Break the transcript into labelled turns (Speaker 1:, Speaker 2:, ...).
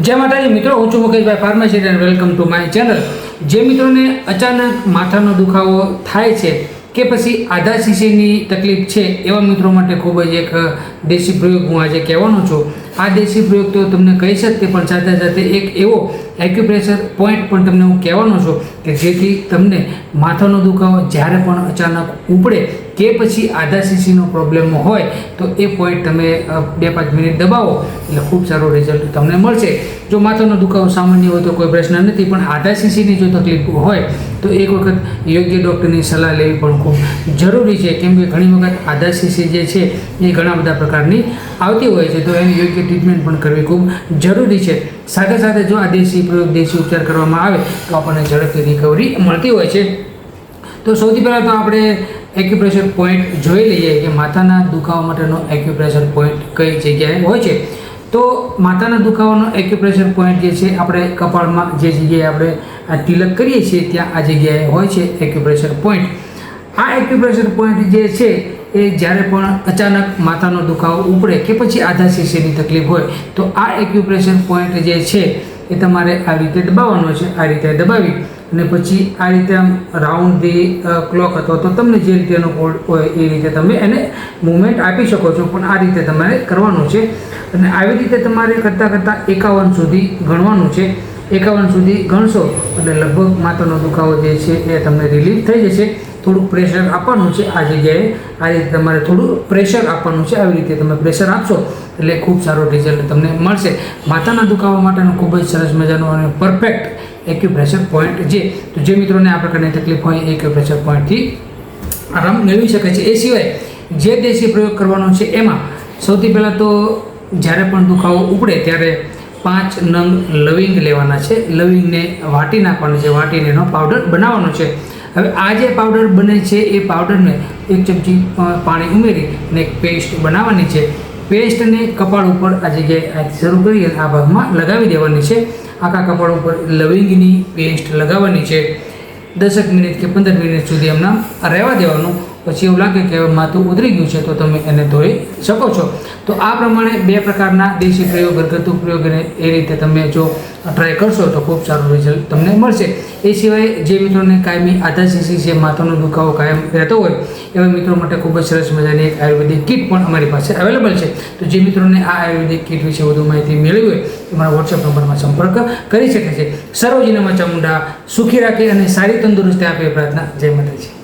Speaker 1: જય માતાજી, મિત્રો, હું છું Mukeshbhai pharmacy and welcome to my channel. જે મિત્રોને અચાનક માથાનો દુખાવો થાય છે કે પછી આધા શીશીની તકલીફ છે એવા મિત્રો માટે ખૂબ જ એક દેશી પ્રયોગ હું આજે કહેવાનો છું. આ દેશી પ્રયોગ તો તમને કહી શકતે, પણ સાથે સાથે એક એવો એક્યુપ્રેશર પોઈન્ટ પણ તમને હું કહેવાનો છું કે જેથી તમને માથાનો દુખાવો જ્યારે પણ અચાનક ઉપડે કે પછી આધા શીશીનો પ્રોબ્લેમ હોય, તો એ પોઈન્ટ તમે બે પાંચ મિનિટ દબાવો, એટલે ખૂબ સારો રિઝલ્ટ તમને મળશે. જો માથાનો દુખાવો સામાન્ય હોય તો કોઈ પ્રશ્ન નથી, પણ આધા શીશીની જો તકલીફ હોય, તો એક વખત યોગ્ય ડૉક્ટરની સલાહ લેવી પણ ખૂબ જરૂરી છે. કેમ કે ઘણી વખત આધા શીશી જે છે, એ ઘણા બધા પ્રકારની આવતી હોય છે, તો એની યોગ્ય ટ્રીટમેન્ટ પણ કરવી ખૂબ જરૂરી છે. સાથે સાથે જો આ દેશી પ્રયોગ, દેશી ઉપચાર કરવામાં આવે, તો આપણને ઝડપથી રિકવરી મળતી હોય છે. તો સૌથી પહેલાં તો આપણે એક્યુપ્રેશર પોઈન્ટ જોઈ લઈએ કે માથાના દુખાવા માટેનો એક્યુપ્રેશર પોઈન્ટ કઈ જગ્યાએ હોય છે. તો માથાના દુખાવાનો એક્યુપ્રેશર પોઈન્ટ જે છે, આપણે કપાળમાં જે જગ્યાએ આપણે આ તિલક કરીએ છીએ, ત્યાં આ જગ્યાએ હોય છે એક્યુપ્રેશર પોઈન્ટ આ એક્યુપ્રેશર પોઈન્ટ જે છે એ જ્યારે પણ અચાનક માથાનો દુખાવો ઉપડે કે પછી આધા શીશીની તકલીફ હોય, તો આ એક્યુપ્રેશર પોઈન્ટ જે છે એ તમારે આ રીતે દબાવવાનો છે. આ રીતે દબાવી અને પછી આ રીતે આમ રાઉન્ડ ધી ક્લોક અથવા તો તમને જે રીતે કોડ હોય એ રીતે તમે એને મૂવમેન્ટ આપી શકો છો, પણ આ રીતે તમારે કરવાનું છે. અને આવી રીતે તમારે કરતાં કરતાં એકાવન સુધી ગણવાનું છે. એકાવન સુધી ગણશો એટલે લગભગ માથાનો દુખાવો જે છે એ તમને રિલીફ થઈ જશે. થોડુંક પ્રેશર આપવાનું છે આ જગ્યાએ. આ રીતે તમારે થોડું પ્રેશર આપવાનું છે, આવી રીતે તમે પ્રેશર આપશો, એટલે ખૂબ સારો રિઝલ્ટ તમને મળશે. માથાના દુખાવા માટેનો ખૂબ જ સરસ મજાનો અને પરફેક્ટ એક્યુપ્રેશર પોઈન્ટ જે તો જે મિત્રોને આ પ્રકારની તકલીફ હોય એક્યુપ્રેશર પોઈન્ટથી આરામ મેળવી શકે છે. એ સિવાય જે દેશી પ્રયોગ કરવાનો છે, એમાં સૌથી પહેલાં તો જ્યારે પણ દુખાવો ઉપડે ત્યારે પાંચ નંગ લવિંગ લેવાના છે. લવિંગને વાટી નાખવાનું છે, વાટીને એનો પાવડર બનાવવાનો છે. હવે આ જે પાવડર બને છે, એ પાવડરને એક ચમચી પાણી ઉમેરી અને એક પેસ્ટ બનાવવાની છે. પેસ્ટને કપાળ ઉપર આ જગ્યાએ શરૂ કરી આ ભાગમાં લગાવી દેવાની છે. આખા કપાળ ઉપર લવિંગની પેસ્ટ લગાવવાની છે. દસક મિનિટ કે પંદર મિનિટ સુધી એમના રહેવા દેવાનું. પછી એવું લાગે કે માથું ઉતરી ગયું છે, તો તમે એને ધોઈ શકો છો. તો આ પ્રમાણે બે પ્રકારના દેશી પ્રયોગ, ઘરગથ્થુ પ્રયોગ અને એ રીતે તમે જો ટ્રાય કરશો તો ખૂબ સારું રિઝલ્ટ તમને મળશે. એ સિવાય જે મિત્રોને કાયમી આધા શીશી છે, માથાનો દુખાવો કાયમ રહેતો હોય, એવા મિત્રો માટે ખૂબ જ સરસ મજાની એક આયુર્વેદિક કીટ પણ અમારી પાસે અવેલેબલ છે. તો જે મિત્રોને આ આયુર્વેદિક કીટ વિશે વધુ માહિતી મેળવી હોય, તો મારા વોટ્સએપ નંબરમાં સંપર્ક કરી શકે છે. સરોજીનામાં ચામુંડા સુખી રાખે અને સારી તંદુરસ્તી આપે પ્રાર્થના. જય માતાજી.